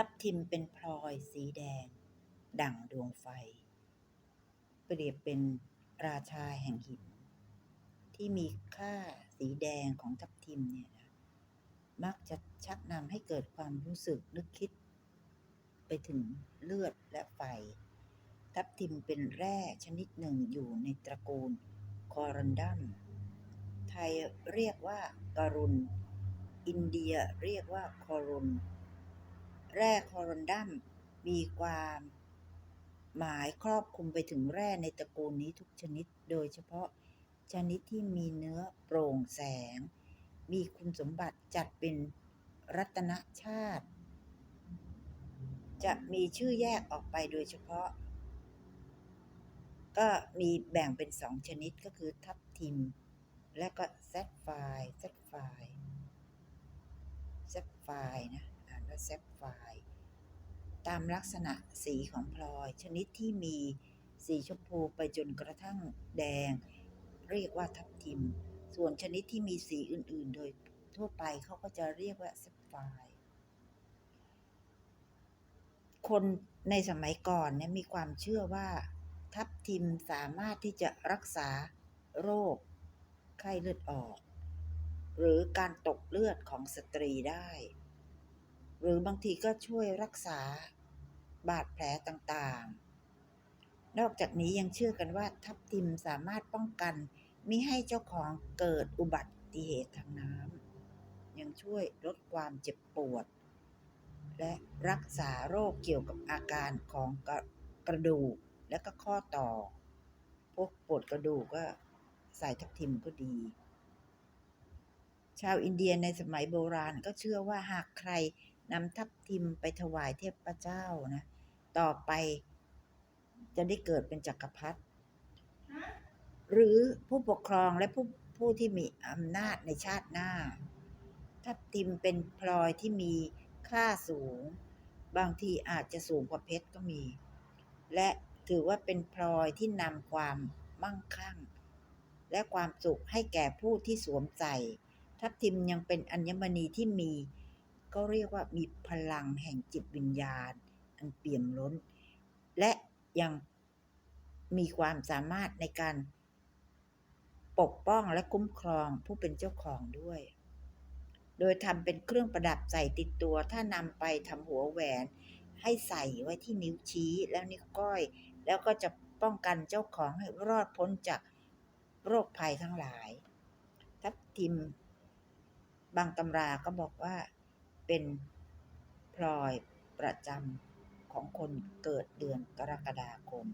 ทับทิมเป็นพลอยสีแดง ดั่งดวงไฟ เปรียบเป็นราชาแห่งหิน ที่มีค่าสีแดงของทับทิมเนี่ยนะมักจะชักนำให้เกิดความรู้สึกนึกคิด ไปถึงเลือดและไฟ ทับทิมเป็นแร่ชนิดหนึ่งอยู่ในตระกูลคอรันดัมไทยเรียกว่าการุณ อินเดียเรียกว่าคอรุน แร่คอรันดัมมีความหมายครอบคลุมไปถึงแร่ในตระกูลนี้ทุกชนิด โดยเฉพาะชนิดที่มีเนื้อโปร่งแสง มีคุณสมบัติจัดเป็นรัตนชาติ จะมีชื่อแยกออกไปโดยเฉพาะ ก็มีแบ่งเป็นสองชนิดก็คือทับทิม และก็แซฟไฟแซฟไฟแซฟไฟนะ อ่านว่าแซฟไฟร์ตามลักษณะสีของพลอยชนิดที่มีสีชมพูไปจนกระทั่งแดง เรียกว่าทับทิม ส่วนชนิดที่มีสีอื่น ๆ โดยทั่วไปเขาก็จะเรียกว่าแซฟไฟร์คนในสมัยก่อนเนี่ยมีความเชื่อว่า ทับทิมสามารถที่จะรักษาโรค ไข้เลือดออก หรือการตกเลือดของสตรีได้ หรือบางทีก็ช่วยรักษาบาดแผลต่างๆ นอกจากนี้ยังเชื่อกันว่าทับทิมสามารถป้องกันมิให้เจ้าของเกิดอุบัติเหตุทางน้ำยังช่วยลดความเจ็บปวด และรักษาโรคเกี่ยวกับอาการของกระกระดูกและก็ข้อต่อ พวกปวดกระดูกก็ใส่ทับทิมก็ดี ชาวอินเดียในสมัยโบราณก็เชื่อว่าหากใคร นำทับทิมไปถวายเทพเจ้านะ ต่อไปจะได้เกิดเป็นจักรพรรดิหรือผู้ปกครองและผู้ผู้ที่มีอำนาจในชาติหน้า ทับทิมเป็นพลอยที่มีค่าสูง บางทีอาจจะสูงกว่าเพชรก็มี และถือว่าเป็นพลอยที่นำความมั่งคั่ง และความสุขให้แก่ผู้ที่สวมใส่ ทับทิมยังเป็นอัญมณีที่มี ก็เรียกว่ามีพลังแห่งจิตวิญญาณ อันเปี่ยมล้น และยังมีความสามารถในการปกป้องและคุ้มครองผู้เป็นเจ้าของด้วย โดยทำเป็นเครื่องประดับใส่ติดตัว ถ้านำไปทำหัวแหวน ให้ใส่ไว้ที่นิ้วชี้แล้วนิ้วก้อย แล้วก็จะป้องกันเจ้าของให้รอดพ้นจากโรคภัยทั้งหลาย ทับทิม บางตำราก็บอกว่า เป็นพลอยประจำของคนเกิดเดือนกรกฎาคม